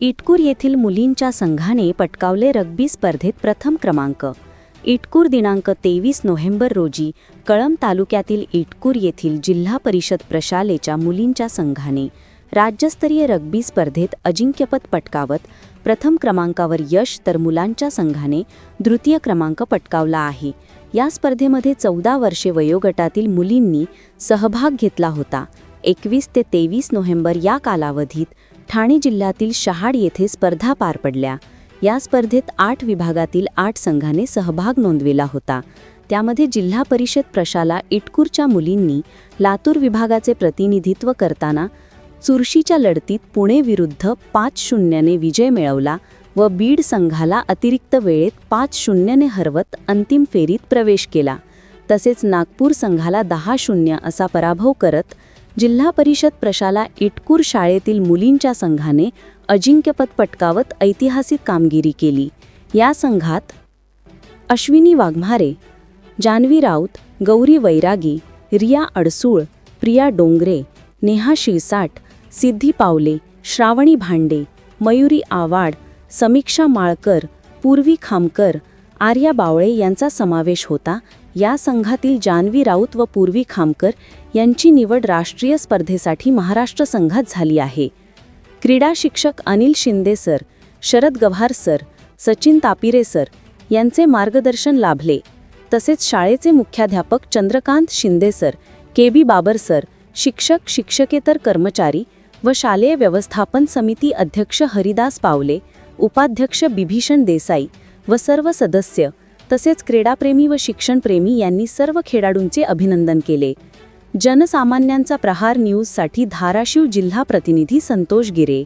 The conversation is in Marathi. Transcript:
इटकूर येथील मुलींच्या संघाने पटकावले रग्बी स्पर्धेत प्रथम क्रमांक. इटकूर दिनांक तेवीस नोव्हेंबर रोजी कळम तालुक्यातील इटकूर येथील जिल्हा परिषद प्रशालेच्या मुलींच्या संघाने राज्यस्तरीय रग्बी स्पर्धेत अजिंक्यपद पटकावत प्रथम क्रमांकावर यश तर मुलांच्या संघाने तृतीय क्रमांक पटकावला आहे. या स्पर्धेमध्ये चौदा वर्षे वयोगटातील मुलींनी सहभाग घेतला होता. एकवीस ते तेवीस नोव्हेंबर या कालावधीत ठाणे जिल्ह्यातील शहाड येथे स्पर्धा पार पडल्या. या स्पर्धेत आठ विभागातील आठ संघाने सहभाग नोंदविला होता. त्यामध्ये जिल्हा परिषद प्रशाला इटकूरच्या मुलींनी लातूर विभागाचे प्रतिनिधित्व करताना चुरशीच्या लढतीत पुणे विरुद्ध पाच शून्यने विजय मिळवला व बीड संघाला अतिरिक्त वेळेत पाच शून्यने हरवत अंतिम फेरीत प्रवेश केला. तसेच नागपूर संघाला दहा शून्य असा पराभव करत जिल्हा परिषद प्रशाला इटकूर शाळेतील मुलींच्या संघाने अजिंक्यपद पटकावत ऐतिहासिक कामगिरी केली. या संघात अश्विनी वाघमारे जान्हवी राऊत गौरी वैरागी रिया अडसूळ प्रिया डोंगरे नेहा शिरसाट सिद्धी पावले श्रावणी भांडे मयुरी आवाड समीक्षा माळकर पूर्वी खामकर आर्या बावळे यांचा समावेश होता. या संघातील जानवी राऊत व पूर्वी खामकर यांची निवड राष्ट्रीय स्पर्धेसाठी महाराष्ट्र संघात झाली आहे. क्रीडा शिक्षक Anil Shinde sir Sharad Gavhar sir Sachin Tapire sir यांचे मार्गदर्शन लाभले. तसेच शाळेचे मुख्याध्यापक Chandrakant Shinde sir K B Babar sir शिक्षक शिक्षकेतर कर्मचारी व शालेय व्यवस्थापन समिती अध्यक्ष हरिदास पावले उपाध्यक्ष बिभीषण देसाई व सर्व सदस्य तसेच क्रीडाप्रेमी व शिक्षणप्रेमी यांनी सर्व खेळाडूंचे अभिनंदन केले. जनसामान्यांचा प्रहार न्यूजसाठी धाराशिव जिल्हा प्रतिनिधी संतोष गिरे.